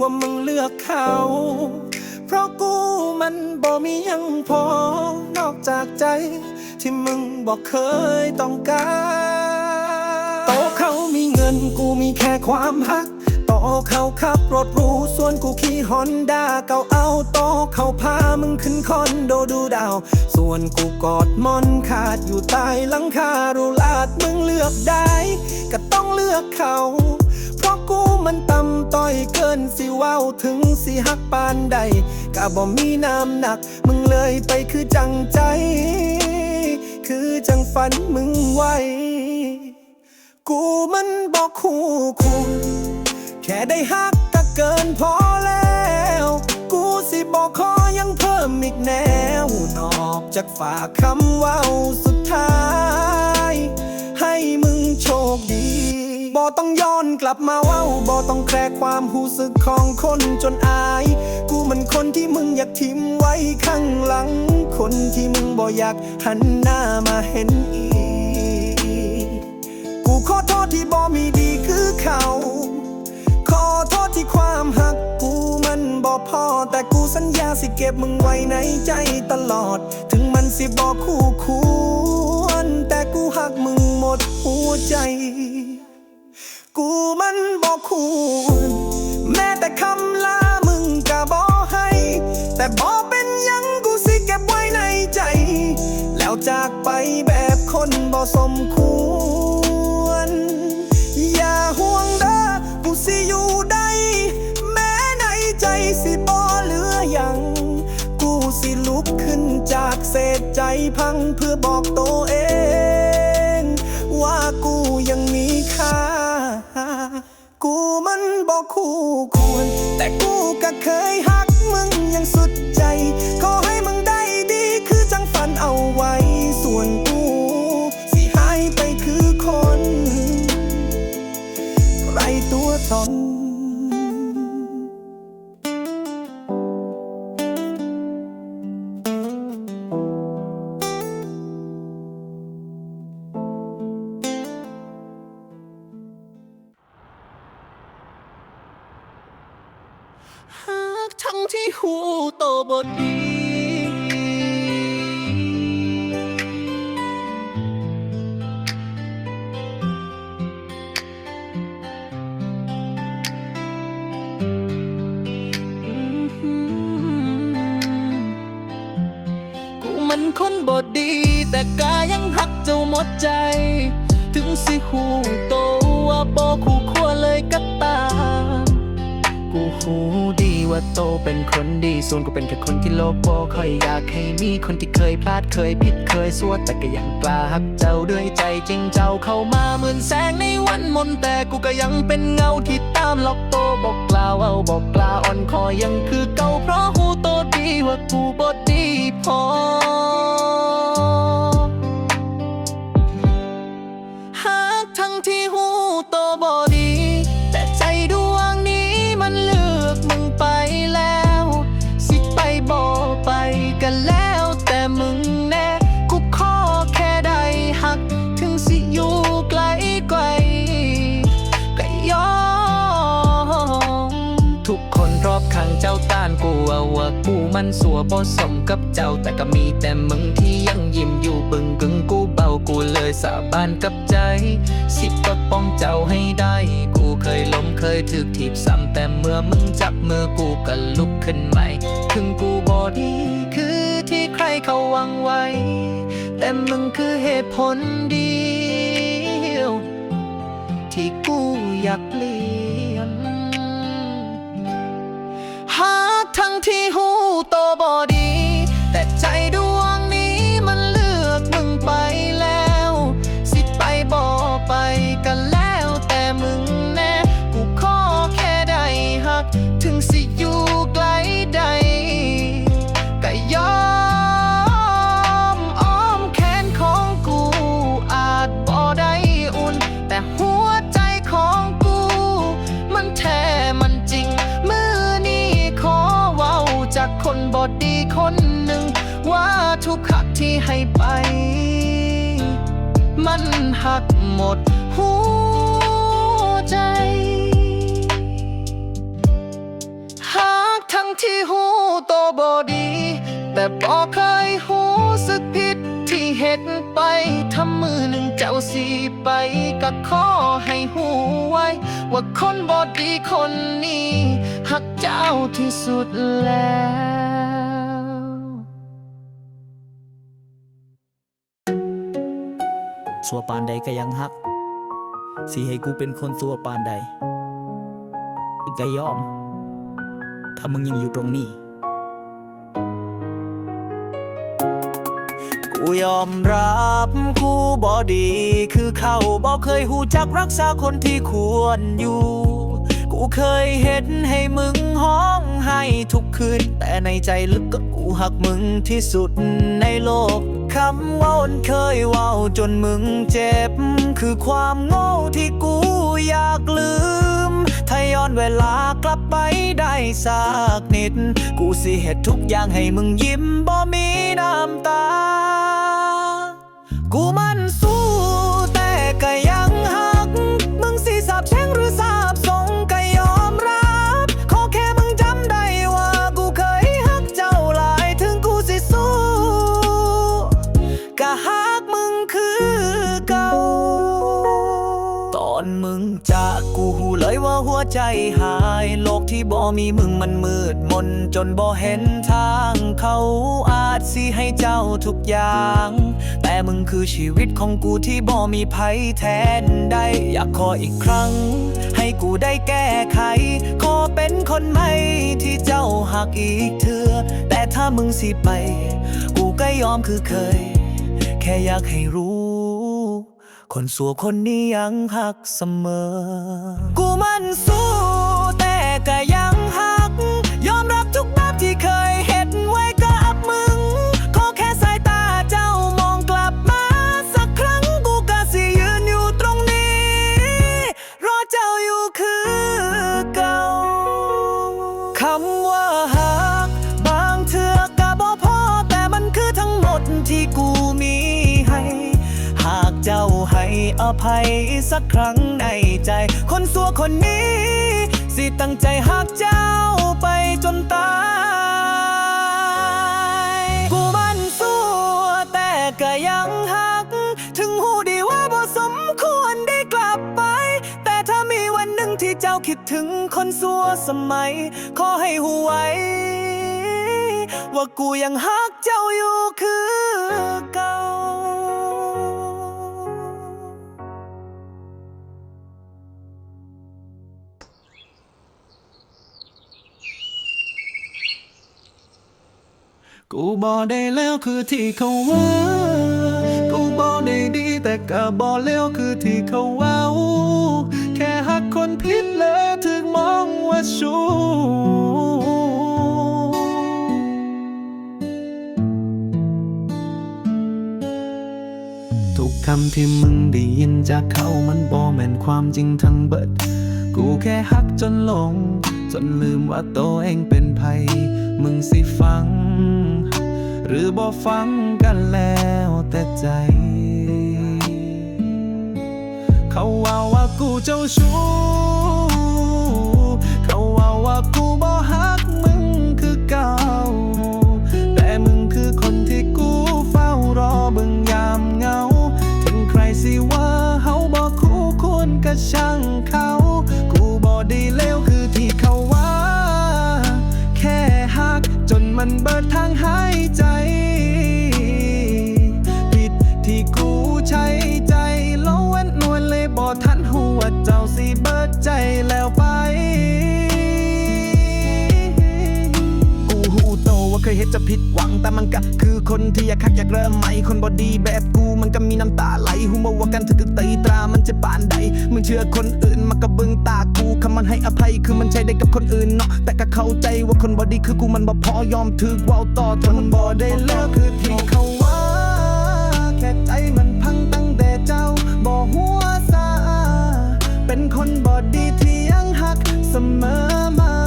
ว่ามึงเลือกเขา เพราะกูมันบ่มียังพอนอกจากใจ ที่มึงบอกเคยต้องการโตเขามีเงินกูมีแค่ความฮักโตเขาขับรถรูส่วนกูขี่ฮอนด้าเก่าเอาโตเขาพามึงขึ้นคอนโดดูดาว ส่วนกูกอดมอนขาดอยู่ใต้หลังคารูลาดมึงเลือกได้ ก็ต้องเลือกเขา ยเกินสิเว้าถึงสิฮักปานใดก็บ่มีน้ำหนัก มึงเลยไปคือจังใจ คือจังฝันมึงไว้ กูมันบอกคู่คุณแค่ได้ฮักก็เกินพอแล้ว กูสิบอกขอยังเพิ่มอีกแนวนอกจากฝากคำว่าสุดท้าย ให้มึงโชคดี บอต้องย้อนกลับมาเว้าบอต้องแคร์ความหูสึกของคนจนอาย กูมันคนที่มึงอยากทิ้มไว้ข้างหลัง คนที่มึงบ่อยากหันหน้ามาเห็นอีก กูขอโทษที่บ่มีดีคือเขา ขอโทษที่ความหักกูมันบ่พอ แต่กูสัญญาสิเก็บมึงไว้ในใจตลอด ถึงมันสิบ่คู่ควรแต่กูหักมึงหมดหัวใจ กูมันบอกควรแม้แต่คำลามึงก็บอกให้ แต่บอกเป็นยังกูสิเก็บไว้ในใจ แล้วจากไปแบบคนบ่สมควร อย่าห่วงเด้อกูสิอยู่ได้แม้ในใจสิบ่เหลือหยังกูสิลุกขึ้นจากเศษใจพังเพ คู่ควร แต่กูก็เคยห หากทั้งที่หูโตบทดีกูมันคนบทดี แต่กายังหักเจ้าหมดใจ ถึงสิหูโตว่าบ่คู กูหูดีว่าโตเป็นคนดีส่วนกูเป็นแค่คนที่โลภบ่ค่อยอยากให้มีคนที่เคยพลาดเคยผิดเคยสัวแต่ก็ยังกล้าหักเจ้าด้วยใจจริงเจ้าเข้ามาเหมือนแสงในวันมนแต่กูก็ยังเป็นเงาที่ตามหลอกโตบอกกล่าวเอาบอกกล่าวอ่อนคอยังคือเก่าเพราะหูโตดีว่ากูบ่ดีพอหากทั้งที่หูโตบอด สัวบ่สมกับเจ้า แต่ก็มีแต่มึงที่ยังยิ้มอยู่บึงกึงกูเบากูเลยสาบานกับใจ สิปกป้องเจ้าให้ได้ กูเคยล้มเคยถูกถีบซ้ำแต่เมื่อมึงจับมือกูก็ลุกขึ้นใหม่ ถึงกูบอดีคือที่ใครเขาวังไว้ แต่มึงคือเหตุผลเดียวที่กูอยากเปลี่ยนหาทั้งที่หูโมันหักหมดหัวใจ หากทั้งที่หูโตบอดี แต่บ่เคยหูสึกผิดที่เห็ดไปทำมือหนึ่งเจ้าสีไปก็ขอให้หูไว้ ว่าคนบอดีคนนี้หักเจ้าที่สุดแล้ว สัวปานใดก็ยังฮัก สิให้กูเป็นคนสัวปานใดก็ยอม ถ้ามึงยังอยู่ตรงนี้ กูยอมรับกูบอดี คือเขาบอกเคยหูจักรักษาคนที่ควรอยู่ กูเคยเห็นให้มึงห้องให้ทุกคืน แต่ในใจลึกก็กูหักมึงที่สุดในโลก คำว่าอนเคยว่าจนมึงเจ็บ คือความโง่ที่กูอยากลืม ถ้าย้อนเวลากลับไปได้สักนิด กูสิเหตุทุกอย่างให้มึงยิ้มบ่มีน้ำตา กูมันสู้ มีมึงมันมืดมนจนบ่เห็นทาง เขาอาจสิให้เจ้าทุกอย่าง แต่มึงคือชีวิตของกูที่บ่มีภัยแทนได้ อยากขออีกครั้ง ให้กูได้แก้ไข ขอเป็นคนใหม่ที่เจ้าหักอีกเถือแต่ถ้ามึงสิไป กูก็ยอมคือเคย แค่อยากให้รู้ คนสัวคนนี้ยังหักเสมอ กูมันสู้ สักครั้งในใจ คนสัวคนนี้ สิตั้งใจหักเจ้าไปจนตาย กูมันสู้แต่ก็ยังหัก ถึงหูดีว่าบ่สมควรได้กลับไป แต่ถ้ามีวันหนึ่งที่เจ้าคิดถึงคนสัวสมัย ขอให้หูไวว่ากูยังหักเจ้าอยู่คือเก่า กูบ่ได้แล้วคือที่เขาว่า กูบ่ได้ดีแต่ก็บ่แล้วคือที่เขาเว้าแค่หักคนผิดเลยถึงมองว่าชูทุกคำที่มึงได้ยินจากเขามันบ่แม่นความจริงทั้งเบิด กูแค่ฮักจนหลง จนลืมว่าตัวเองเป็นไผมึงสิฟัง รือบ่ฟังกันแล้วแต่ใจ เขาว่าว่ากูเจ้าชู้ เขาว่าว่ากูบ่ฮักมึงคือเก่า แต่มึงคือคนที่กูเฝ้ารอเบิ่งยามเงา ถึงใครสิว่าเฮาบ่คู่ควรก็ช่างเขา กูบ่ได้เลวคือที่เขาว่า แค่ฮักจนมันเบิดทา ผิดหวังแต่มันก็คือคนที่อยากคักอยากเริ่มใหม่คนบอดีแบบกูมันก็มีน้ำตาไหลหูมาว่ากันถึงตี ตรามันจะปานใดมึงเชื่อคนอื่นมากระบึงตากูคำมันให้อภัยคือมันใช้ได้กับคนอื่นเนาะแต่ก็เข้าใจว่าคนบอดีคือกูมันบ่พอยอมถือว่าต่อทนบ่ได้เลิกคือที่เขาว่าแค่ใจมันพังตั้งแต่เจ้าบ่หัวซาเป็นคนบ่ดีที่ยังหักเสมอมา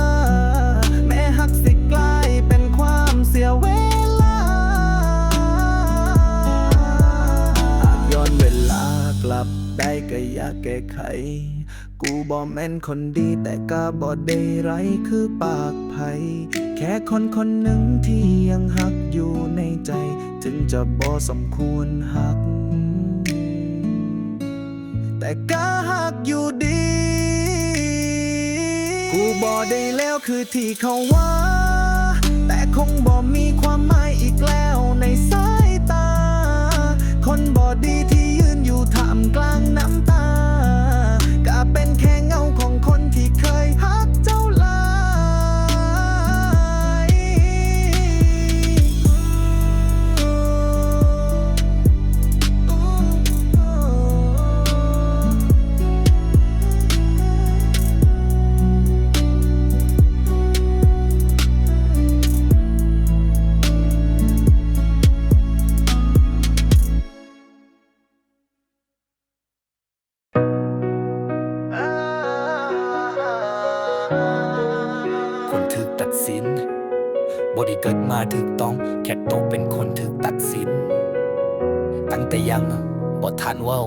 ลากลับได้ก็อยากแก้ไข กูบ่แม่นคนดีแต่ก็บ่ได้ไรคือปากไผแค่คนคนหนึ่งที่ยังหักอยู่ในใจ ถึงจะบ่สมควรหัก แต่ก็หักอยู่ดี กูบ่ได้แล้วคือที่เขาว่า แต่คงบ่มีความหมายอีกแล้วในสายตา คนบ่ดีที่ ท่ามกลางน้ำตา ก็เป็นแค่เงาของ กิดมาถึกต้อง แค่ตเป็นคนถึกตัดสิน ตั้งแต่ยังบ่ทันเว้า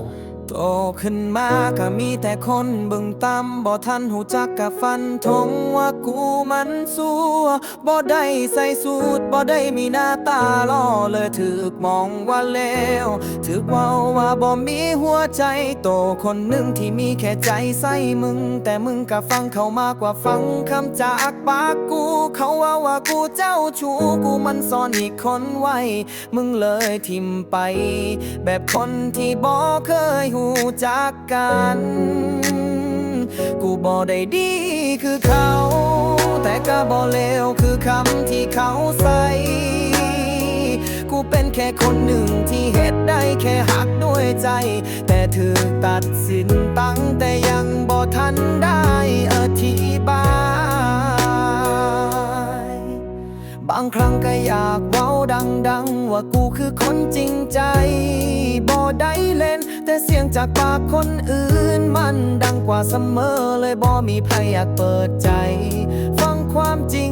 โตขึ้นมาก็มีแต่คนบิ่งตามบ่ทันหูจักกับฟันธงว่ากูมันสัวบ่ได้ใส่สูตรบ่ได้มีหน้าตาล่อเลยถึกมองว่าเลวถึกเว่าว่าบ่มีหัวใจ โตคนหนึ่งที่มีแค่ใจใส่มึง แต่มึงก็ฟังเขามากกว่าฟังคำจากปากกู เขาว่าว่ากูเจ้าชู้กูมันซ่อนอีกคนไว้ มึงเลยทิมไป แบบคนที่บ่เคยหูจักกัน กูบ่ได้ดีคือเขา แต่ก็บ่เลวคือคำที่เขาใส่กูเป็นแค่คนหนึ่งที่เหตุได้แค่หักด้วยใจ แต่ถือตัดสินตั้งแต่ยังบ่ทันได้อธิบาย บางครั้งก็อยากเว้าดังๆ ว่ากูคือคนจริงใจบ่ได้เล่น แต่เสียงจากปากคนอื่น มันดังกว่าเสมอเลยบ่มีใครอยากเปิดใจ ฟังความจริง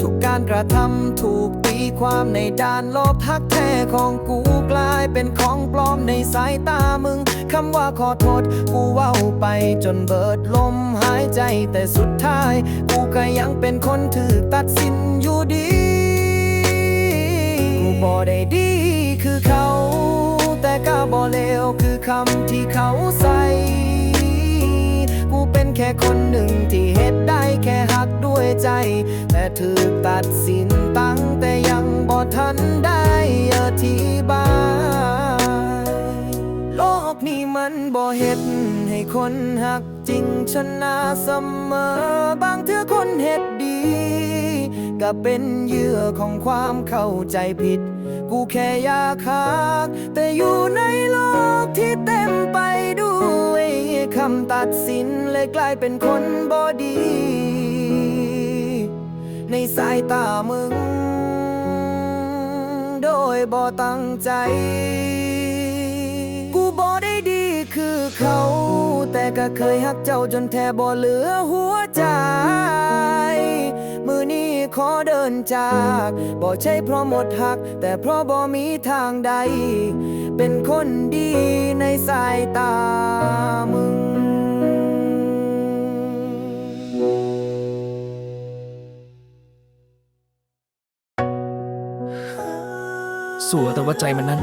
ทุกการกระทำถูกตีความในด้านลบทักแท้ของกูกลายเป็นของปลอมในสายตามึงคำว่าขอโทษกูเว้าไปจนเบิดลมหายใจแต่สุดท้ายกู ก็ยังเป็นคนถูกตัดสินอยู่ดี กูบ่ได้ดีคือเขา แต่ก็บ่เลวคือคำที่เขาใส่ กูเป็นแค่คนหนึ่งที่เฮ็ดได้แค่หักด้วยใจ แต่ถูกตัดสินตั้งแต่ยังบ่ทันได้อธิบาย โลกนี้มันบ่เฮ็ดให้คนหัก จริงชนะเสมอบางเทื่อคนเฮ็ดดี ก็เป็นเหยื่อของความเข้าใจผิด กูแค่อยากหักแต่อยู่ในโลกที่เต็มไปด้วยคำตัดสินเลยกลายเป็นคนบ่ดี ในสายตามึง โดยบ่ตั้งใจ กูบ่ได้ดี คือเขา แต่ก็เคยหักเจ้าจนแทบบ่เหลือหัวใจ มือนี้ขอเดินจากบ่ใช่เพราะหมดหัก แต่เพราะบ่มีทางใด เป็นคนดีในสายตามึงสัวแต่ว่าใจมันนั้น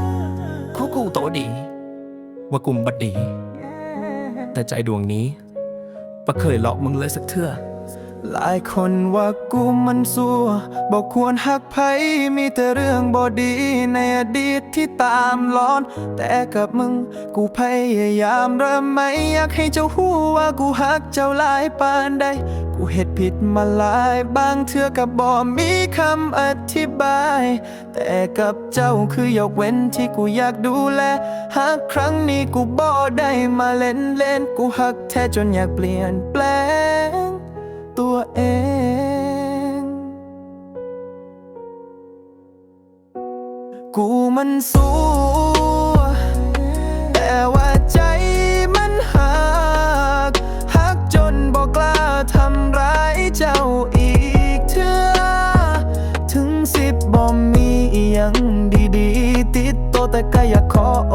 เขากูโตดี ว่ากุมบัดดี แต่ใจดวงนี้ปะเคยหลอกมึงเลยสักเทื่อหลายคนว่ากูมันสัวบอกควรหักไผมีแต่เรื่องบอดีในอดีตที่ตามร้อน แต่กับมึง กูพยายามเริ่มไม่อยากให้เจ้าหู้ว่ากูหักเจ้าหลายปานใด กูเฮ็ดผิดมาหลายบางเทื่อกับบ่มีคำอธิบาย แต่กับเจ้าคือยกเว้นที่กูอยากดูแล หากครั้งนี้กูบ่ได้มาเล่นเล่นกูหักแท้จนอยากเปลี่ยนแปลง ตัวเองกูมันสู้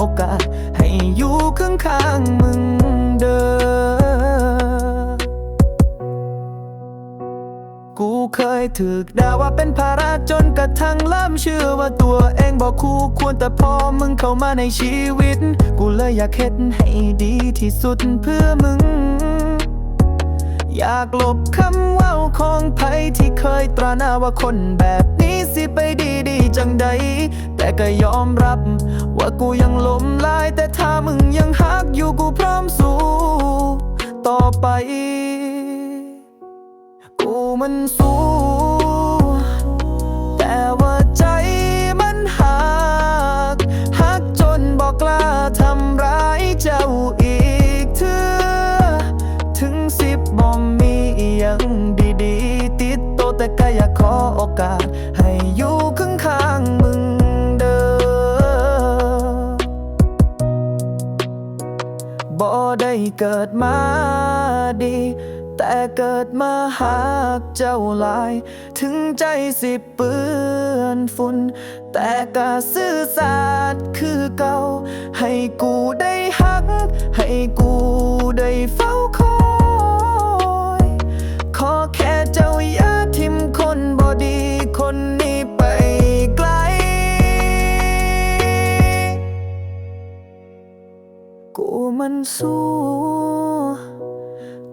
อกาส ให้อยู่ข้างๆมึงเด้อ กูเคยถึกด่าว่าเป็นภาระจนกระทั่งเริ่มเชื่อว่าตัวเองบอกคู่ควรแต่พอมึงเข้ามาในชีวิต กูเลยอยากเฮ็นให้ดีที่สุดเพื่อมึงอยากหลบคำว่าของไผที่เคยตราหน้าว่าคนแบบนี้สิไปดีดีจังใด แต่ก็ยอมรับ ว่ากูยังหลมลายแต่ถ้ามึงยังฮักอยู่กูพร้อมสู้ต่อไป กูมันสู้ แต่ว่าใจมันหักหักจนบอกกล้าทำร้ายเจ้าอีกเถื่อถึงสิบบ่มีอหยังดีๆ ติดโตวแต่ก็อยากขอโอกาส เกิดมาดี แต่เกิดมาหากเจ้าลาย ถึงใจสิเปื้อนฝุ่น แต่ก็ซื่อสัตย์คือเก่า ให้กูได้หัก ให้กูได้เฝ้าคอย ขอแค่เจ้าอย่าทิมคนบ่ดีคน มันสู้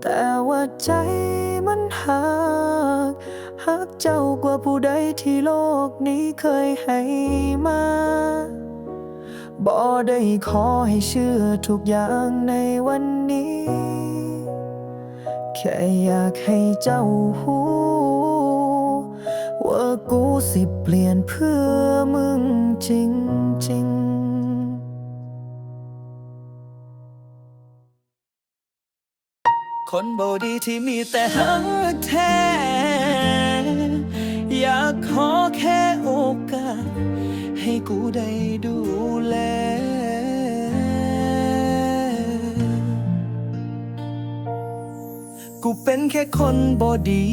แต่ว่าใจมันหักหักเจ้ากว่าผู้ใดที่โลกนี้เคยให้มาบ่ได้ขอให้เชื่อทุกอย่างในวันนี้ แค่อยากให้เจ้าหูว่ากูสิเปลี่ยนเพื่อมึงจริงๆ คนบดีที่มีแต่หักแท้ อยากขอแค่โอกาส ให้กูได้ดูแล กูเป็นแค่คนบอดี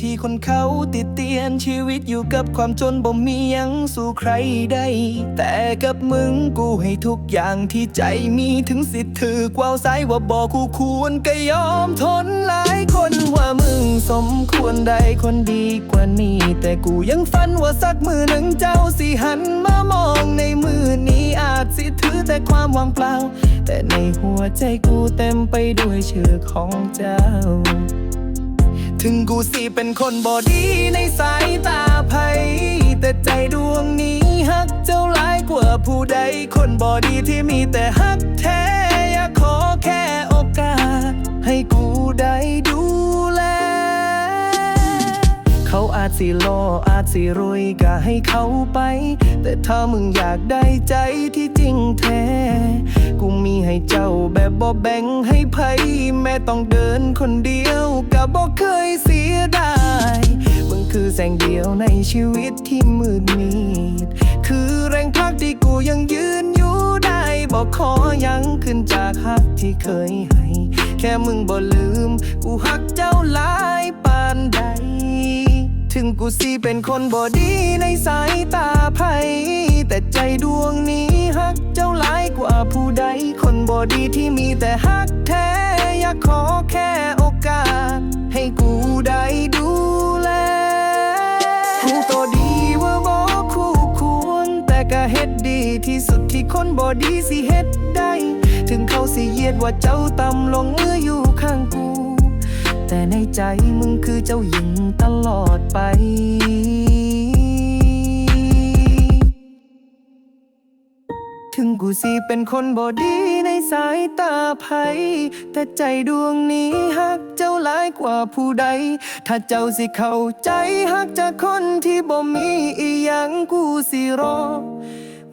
ที่คนเขาติดเตียนชีวิตอยู่กับความจนบ่มียังสู่ใครได้ แต่กับมึงกูให้ทุกอย่างที่ใจมีถึงสิทธิ์ถือกว่าวซ้ายว่าบอกกูควรก็ยอมทนหลายคนว่ามึงสมควรได้คนดีกว่านี้ แต่กูยังฝันว่าสักมือหนึ่งเจ้าสิหันมามองในมือนี้อาจสิถือแต่ความว่างเปล่า แต่ในหัวใจกูเต็มไปด้วยชื่อของเจ้า ถึงกูสิเป็นคนบอดีในสายตาไพแต่ใจดวงนี้ฮักเจ้าหลายกว่าผู้ใด คนบอดีที่มีแต่ฮักแท้อยากขอแค่โอกาส ให้กูได้ดูแล เขาอาจสิโลอาจสิรวยก็ให้เขาไป แต่ถ้ามึงอยากได้ใจที่จริงแท้ กูมีให้เจ้าแบบบ่แบ่งให้ไผแม้ต้องเดินคนเดียวก็บ่เคยเสียดายมึงคือแสงเดียวในชีวิตที่มืดมิดคือแรงพักที่กูยังยืนอยู่ได้บอกขอยังขึ้นจากฮักที่เคยให้ แค่มึงบ่ลืม กูฮักเจ้าหลายปานใด ถึงกูสิเป็นคนบ่ดีในสายตาไผแต่ใจดวงนี้ฮักเจ้าหลายกว่าผู้ใด คนบ่ดีที่มีแต่ฮักแท้ อยากขอแค่โอกาส ให้กูได้ดูแลรู้ตัวดีว่าบ่คู่ควร แต่ก็เฮ็ดดีที่สุดที่คนบ่ดีสิเฮ็ดได้ ถึงเขาสิเยียดว่าเจ้าต่ำลงเมื่ออยู่ข้างกู แต่ในใจมึงคือเจ้าหญิงตลอดไปถึงกูสิเป็นคนบอดีในสายตาไผแต่ใจดวงนี้ฮักเจ้าหลายกว่าผู้ใด ถ้าเจ้าสิเข้าใจฮักจากคนที่บ่มีอีหยังกูสิรอ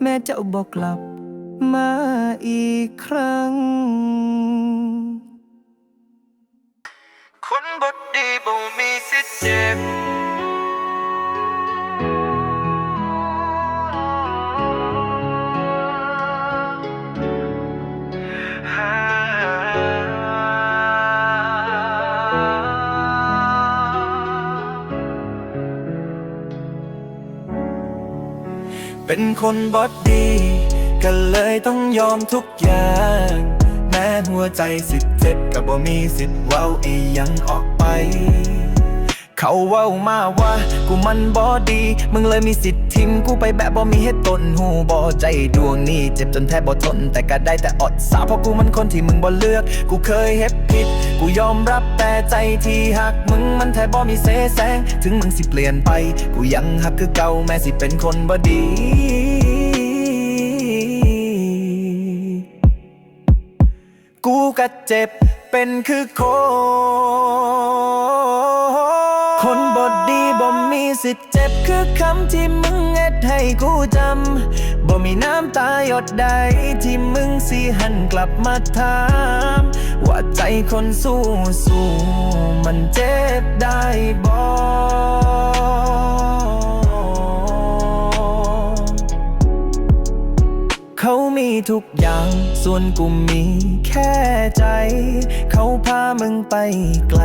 แม่เจ้าบอกกลับมาอีกครั้ง ดีบ่มีสิทธิ์เจ็บเป็นคนบอดดี ก็เลยต้องยอมทุกอย่าง แม้หัวใจสิเจ็บก็บ่มีสิทธิ์เว้าอียังออก เขาเว้ามาว่ากูมันบ่ดี มึงเลยมีสิทธิ์ทิ้งกูไปแบบบ่มีเหตุตนหูบ่ใจดวงนี้เจ็บจนแทบบ่ทน แต่ก็ได้แต่อดสาเพราะกูมันคนที่มึงบ่เลือก กูเคยเฮ็ดผิด กูยอมรับแต่ใจที่หักมึงมันแทบบ่มีเสแสง ถึงมึงสิเปลี่ยนไป กูยังหักคือเก่าแม้สิเป็นคนบ่ดีกูก็เจ็บ เป็นคือคน คนบดดีบ่มีสิทธิ์เจ็บคือคำที่มึงเอ็ดให้กูจำบ่มีน้ำตาหยดใดที่มึงสิหันกลับมาถามว่าใจคนสู้สู้มันเจ็บได้บ่ เขามีทุกอย่าง ส่วนกูมีแค่ใจ เขาพามึงไปไกล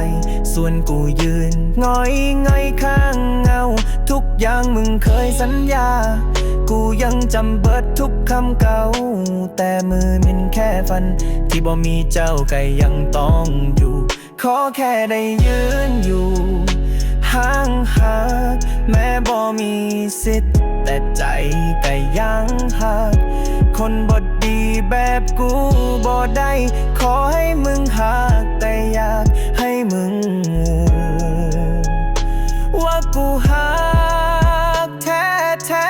ส่วนกูยืนง้อยง่อยข้างเงา ทุกอย่างมึงเคยสัญญา กูยังจำเบิดทุกคำเก่า แต่มือมันแค่ฝัน ที่บ่มีเจ้าก็ยังต้องอยู่ ขอแค่ได้ยืนอยู่ ห่างหากแม้บ่มีสิทธิ์ แต่ใจก็ยังหัก คนบดดีแบบกูบ่ได้ ขอให้มึงหักแต่อยากให้มึง ว่ากูหักแท้แท้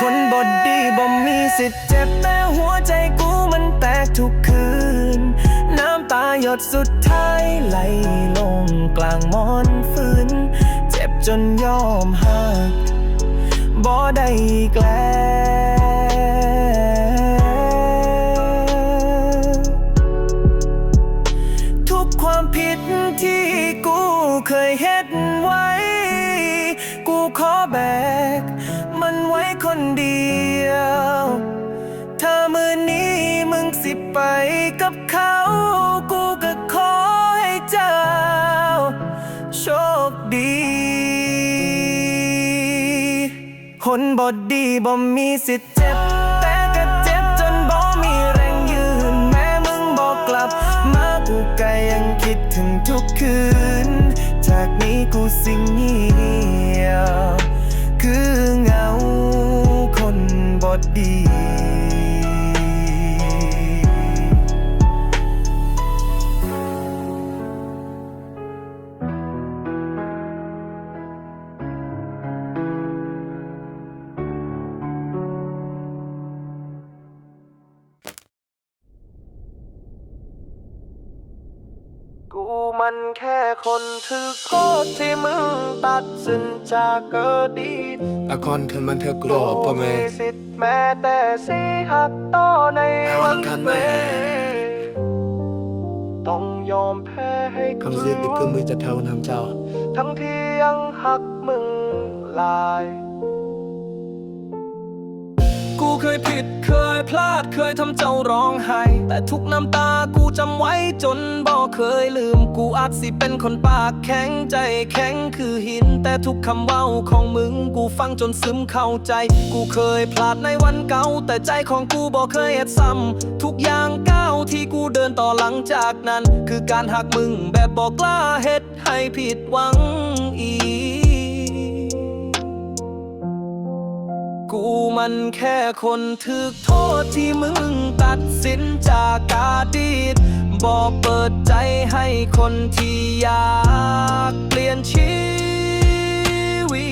คนบดดีบ่มีสิทธิ์เจ็บแต่หัวใจกูมันแตกทุกคืน น้ำตาหยดสุดท้ายไหลลงกลางมอนฟืน เจ็บจนยอมหัก บ่ได้อีกแล้ว นบดดีบ่มีสิทธิ์เจ็บ แต่ก็เจ็บจนบ่มีแรงยืน แม้มึงบอกกลับ มากูก็ยังคิดถึงทุกคืน จากนี้กูสิ่งเงียบคือเงาคนบดดี มันแค่คนถือโทษที่มึงตัดสินจากเกิดดีอาคอนเธอมันเธอกรอบป่ะแม่สิทธิ์แม้แต่สีหักต่อในวันกันแม่ต้องยอมแพ้ให้คำเสียติดคือมือจะเท่านำเจ้า ทั้งที่ยังหักมึงหลายกู เคยผิดเคยพลาดเคยทำเจ้าร้องไห้ แต่ทุกน้ำตากูจำไว้จนบ่เคยลืมกูอาจสิเป็นคนปากแข็งใจแข็งคือหิน แต่ทุกคำเว้าของมึงกูฟังจนซึมเข้าใจ กูเคยพลาดในวันเก่า แต่ใจของกูบ่เคยเฮ็ดซ้ำทุกอย่างก้าวที่กูเดินต่อหลังจากนั้น คือการหักมึงแบบบอกกล้าเฮ็ดให้ผิดหวังอีก กูมันแค่คนถึกโทษที่มึงตัดสินจากอดีตบอกเปิดใจให้คนที่อยากเปลี่ยนชีวิ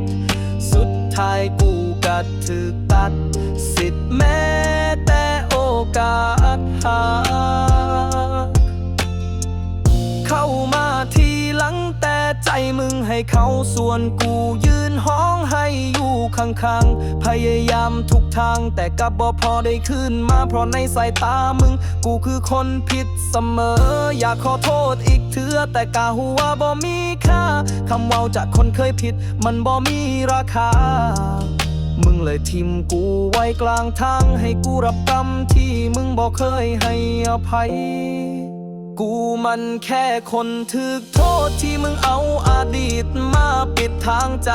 ต สุดท้ายกูก็ถึกตัด สิทธิ์แม้แต่โอกาสหาเข้ามาทีหลัง ใจมึงให้เขาส่วนกูยืนห้องให้อยู่ข้างๆ พยายามทุกทางแต่กับบ่พอได้ขึ้นมาเพราะในสายตามึง กูคือคนผิดเสมอ อยากขอโทษอีกเถือแต่กาหัวบ่มีค่าคำเว้าจากคนเคยผิด มันบ่มีราคา มึงเลยทิมกูไว้กลางทางให้กูรับกรรมที่มึงบอกเคยให้อภัย กูมันแค่คนถึกโทษที่มึงเอาอดีตมาปิดทางใจ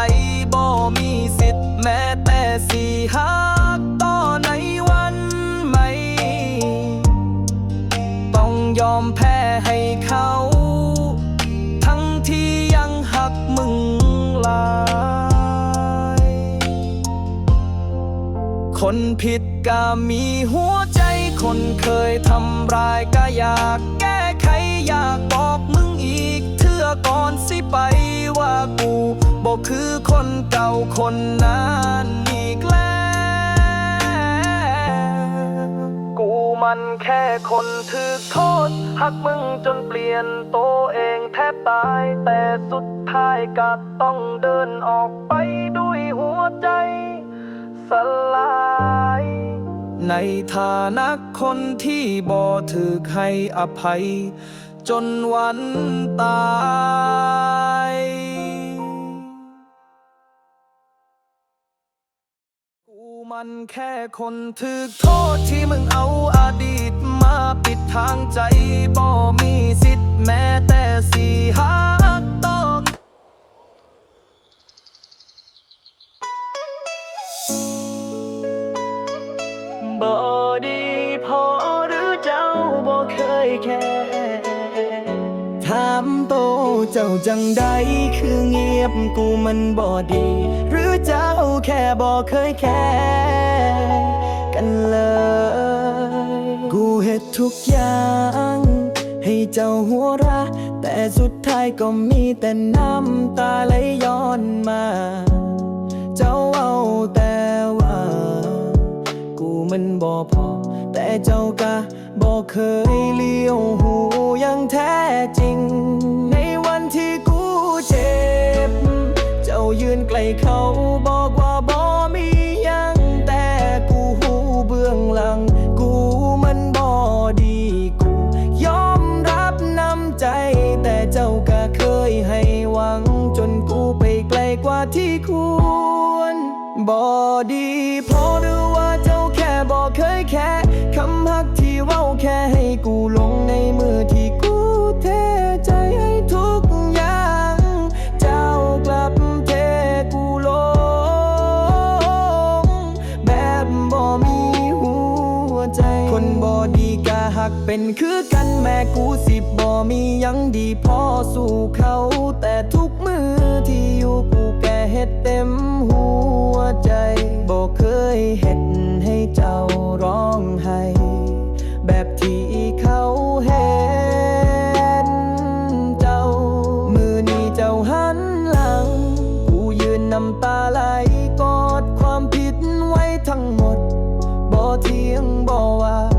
บ่มีสิทธิ์แม้แต่สีหักต่อในวันใหม่ ต้องยอมแพ้ให้เขา ทั้งที่ยังหักมึงลาย คนผิดก็มีหัวใจคนเคยทำร้ายก็อยาก อยากบอกมึงอีก เทื่อก่อนสิไปว่ากูบอกคือคนเก่าคนนั้นอีกแล้ว กูมันแค่คนถือโทษหักมึงจนเปลี่ยนตัวเองแทบตาย แต่สุดท้ายก็ต้องเดินออกไปด้วยหัวใจ สลาย ในฐานะคนที่บ่ถึกให้อภัย จนวันตายกูมันแค่คนถึกโทษที่มึงเอาอดีตมาปิดทางใจบ่มีสิทธิ์แม้แต่สีหา เจ้าจังใดคือเงียบกูมันบ่ดี หรือเจ้าแค่บ่เคยแค่กันเลย กูเฮ็ดทุกอย่าง ให้เจ้าหัวระ แต่สุดท้ายก็มีแต่น้ำตาไหลย้อนมา เจ้าเอาแต่ว่า กูมันบ่พอ แต่เจ้าก็บ่เคยเลี้ยวหูย่างแท้จริง เขาบอกว่าบ่มียังแต่กูหูเบื้องหลัง กูมันบ่ดีกู ยอมรับน้ำใจ แต่เจ้าก็เคยให้หวัง จนกูไปไกลกว่าที่ควรบ่ดีพอหรือว่าเจ้าแค่บ่เคยแค่คำหักที่เว้าแค่ให้กูล เป็นคือกันแม่กูสิบบ่มียังดีพอสู่เขา แต่ทุกมือที่อยู่กูแก่เฮ็ดเต็มหัวใจบ่เคยเฮ็ดให้เจ้าร้องไห้แบบที่เขาเห็นเจ้า มือนี้เจ้าหันหลัง กูยืนน้ำตาไหลกอดความผิดไว้ทั้งหมดบ่เทียงบ่ว่า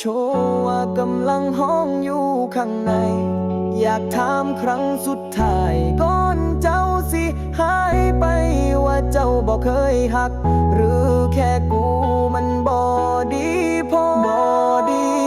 โชว์ว่ากำลังห้องอยู่ข้างใน อยากถามครั้งสุดท้ายก่อนเจ้าสิหายไปว่าเจ้าบอกเคยหัก หรือแค่กูมันบอดีพอบอดี